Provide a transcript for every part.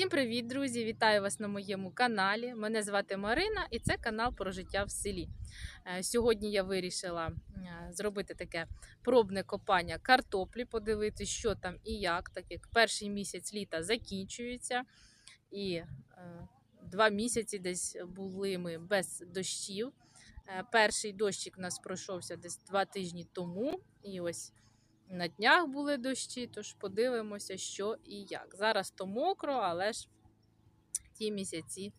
Всім привіт, друзі! Вітаю вас на моєму каналі. Мене звати Марина і це канал про життя в селі. Е, Сьогодні я вирішила е, зробити таке пробне копання картоплі, подивитися, що там і як, так як перший місяць літа закінчується, і е, два місяці десь були ми без дощів. Перший дощик у нас пройшовся десь два тижні тому, і ось на днях були дощі, тож подивимося, що і як. Зараз то мокро, але ж ті місяці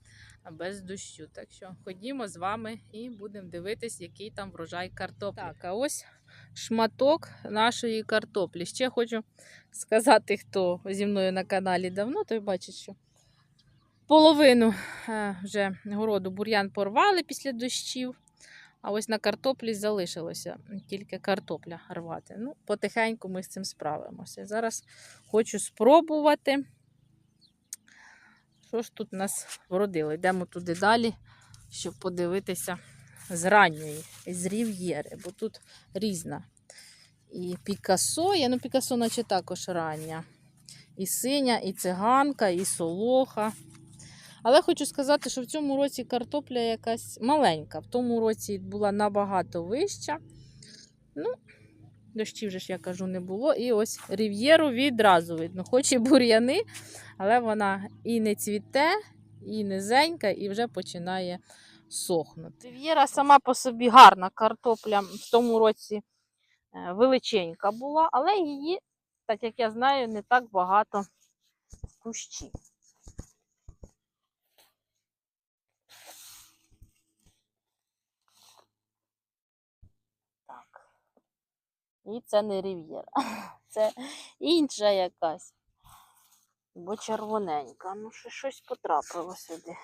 без дощу. Так що ходімо з вами і будемо дивитись, який там врожай картоплі. Так, а ось шматок нашої картоплі. Ще хочу сказати, хто зі мною на каналі давно, той бачить, що половину е, вже городу бур'ян порвали після дощів. А ось на картоплі залишилося тільки картопля рвати. Ну, потихеньку ми з цим справимося. Зараз хочу спробувати. Що ж тут нас вродило? Йдемо туди далі, щоб подивитися з ранньої, з рів'єри, бо тут різна. І Пікасо, я ну Пікасо, наче також рання. І синя, і циганка, і солоха. Але хочу сказати, що в цьому році картопля якась маленька. В тому році була набагато вища. Ну, дощів вже ж я кажу, не було. І ось рів'єру відразу видно. Хоч і бур'яни, але вона і не цвіте, і низенька, і вже починає сохнути. Рів'єра сама по собі гарна картопля в тому році е, величенька була, але її, так як я знаю, не так багато в кущі. І це не рів'єра. Це інша якась. Бо червоненька. Ну, ще щось потрапило сюди.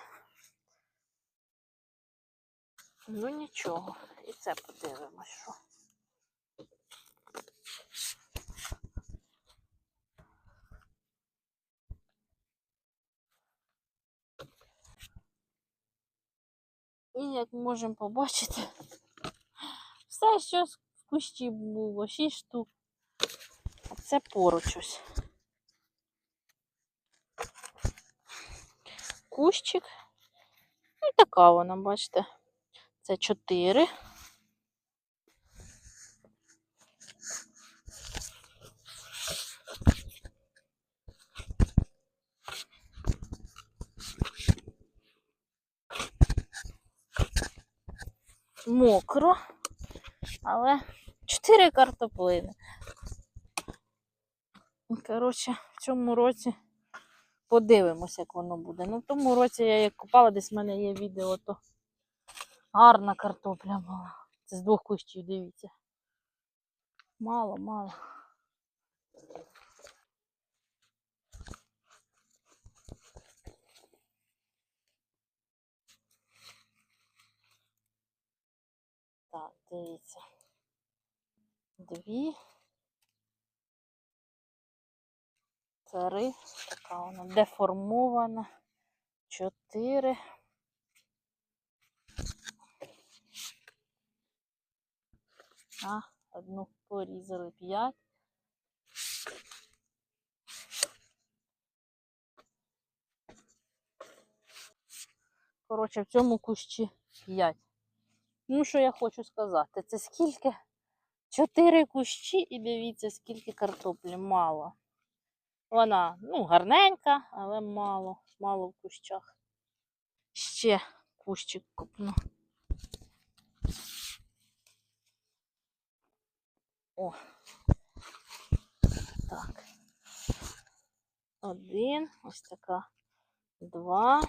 Ну нічого. І це подивимось, що. І як можемо побачити, все, що кущі було, 6 штук. А це поруч ось. Кущик. Ну, така вона, бачите. Це 4. Мокро, але 4 картоплини. Коротше, в цьому році подивимося, як воно буде. Ну, в тому році я як купала, десь в мене є відео, то гарна картопля була. Це з двох кущів, дивіться. Мало, мало. Так, дивіться. Дві. Три. Така вона деформована. Чотири. А, одну порізали п'ять. Коротше, в цьому кущі п'ять. Ну, що я хочу сказати? Це скільки? Чотири кущі і дивіться, скільки картоплі мало. Вона, ну, гарненька, але мало, мало в кущах. Ще кущик купну. О. Так. Один, ось така. Два,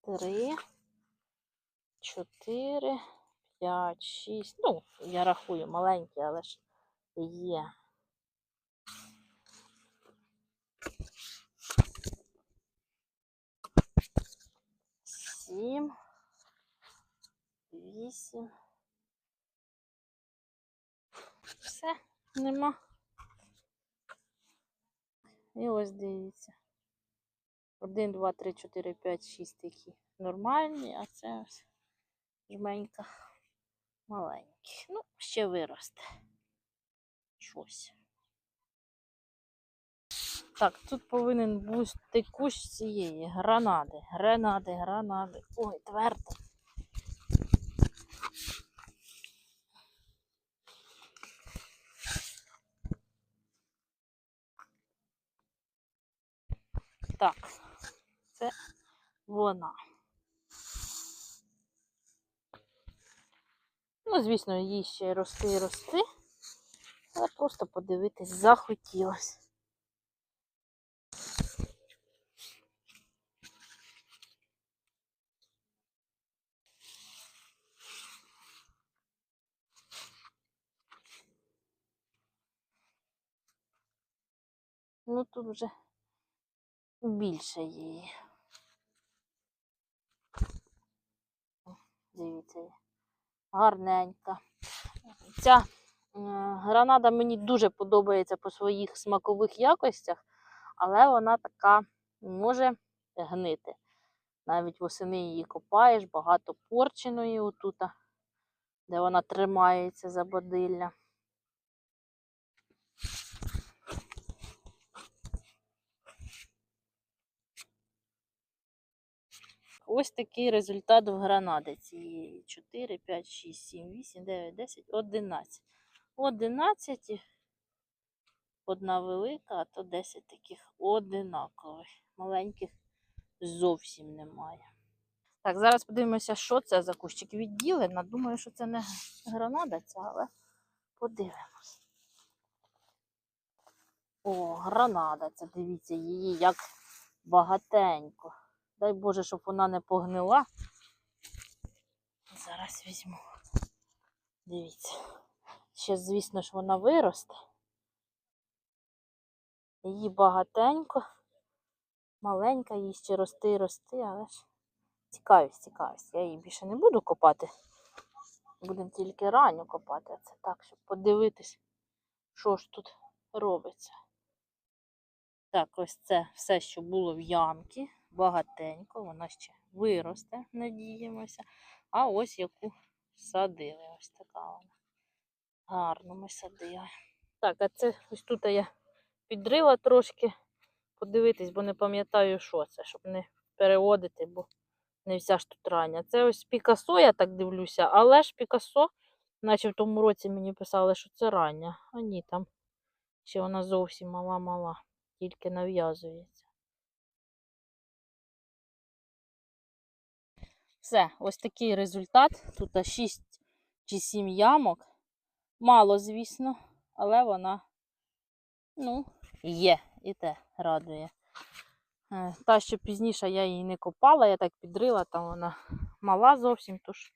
три, чотири, п'ять, шість. Ну, я рахую маленькі, але ж є. Сім, вісім. Все, нема. І ось дивіться. Один, два, три, чотири, п'ять, шість такі нормальні, а це ось жменька маленькі. Ну, ще виросте. Щось. Так, тут повинен бути кущ цієї гранади. Гранади, гранади. Ой, твердо. Так, це вона. Ну, звісно, їй ще рости і рости. Але просто подивитись захотілося. Ну тут вже більше її. Дивіться. Гарненька. Ця е, гранада мені дуже подобається по своїх смакових якостях, але вона така може гнити. Навіть восени її копаєш, багато порченої отута, де вона тримається за бодилля. Ось такий результат в гранади цієї 4, 5, 6, 7, 8, 9, 10, 11. 11 і одна велика, а то 10 таких одинакових. Маленьких зовсім немає. Так, зараз подивимося, що це за кущик відділена. Думаю, що це не гранада ця, але подивимось. О, гранада. Це дивіться, її як багатенько. Дай Боже, щоб вона не погнила. Зараз візьму. Дивіться. Ще, звісно ж, вона виросте. Її багатенько. Маленька, їй ще рости і рости, але ж цікавість, цікавість. Я її більше не буду копати. Будемо тільки ранню копати. Це так, щоб подивитись, що ж тут робиться. Так, ось це все, що було в ямці. Багатенько, вона ще виросте, надіємося. А ось яку садили. Ось така вона. Гарно ми садили. Так, а це ось тут я підрила трошки подивитись, бо не пам'ятаю, що це, щоб не переводити, бо не вся ж тут рання. Це ось Пікасо, я так дивлюся, але ж Пікасо, наче в тому році мені писали, що це рання. А ні, там ще вона зовсім мала-мала, тільки нав'язується. Все, ось такий результат. Тут 6 чи 7 ямок. Мало, звісно, але вона, ну, є, і те радує. Е, Та, що пізніше я її не копала, я так підрила, там вона мала зовсім, тож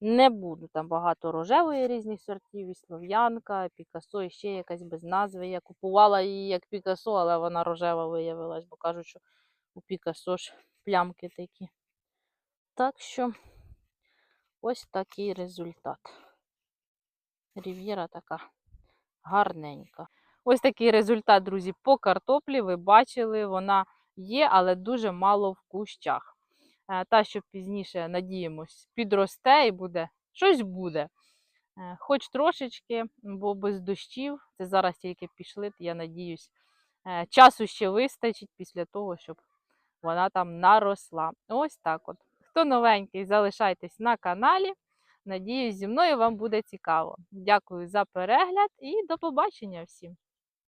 не буду. Там багато рожевої різних сортів, і слов'янка, пікасо, і ще якась без назви. Я купувала її як пікасо, але вона рожева виявилась, бо кажуть, що у пікасо ж плямки такі. Так що ось такий результат. Рів'єра така гарненька. Ось такий результат, друзі, по картоплі. Ви бачили, вона є, але дуже мало в кущах. Е, Та, що пізніше, надіємось, підросте і буде, щось буде. Е, Хоч трошечки, бо без дощів, це зараз тільки пішли, я надіюсь, е, часу ще вистачить після того, щоб вона там наросла. Ось так от. Хто новенький, залишайтесь на каналі. Надіюсь, зі мною вам буде цікаво. Дякую за перегляд і до побачення всім!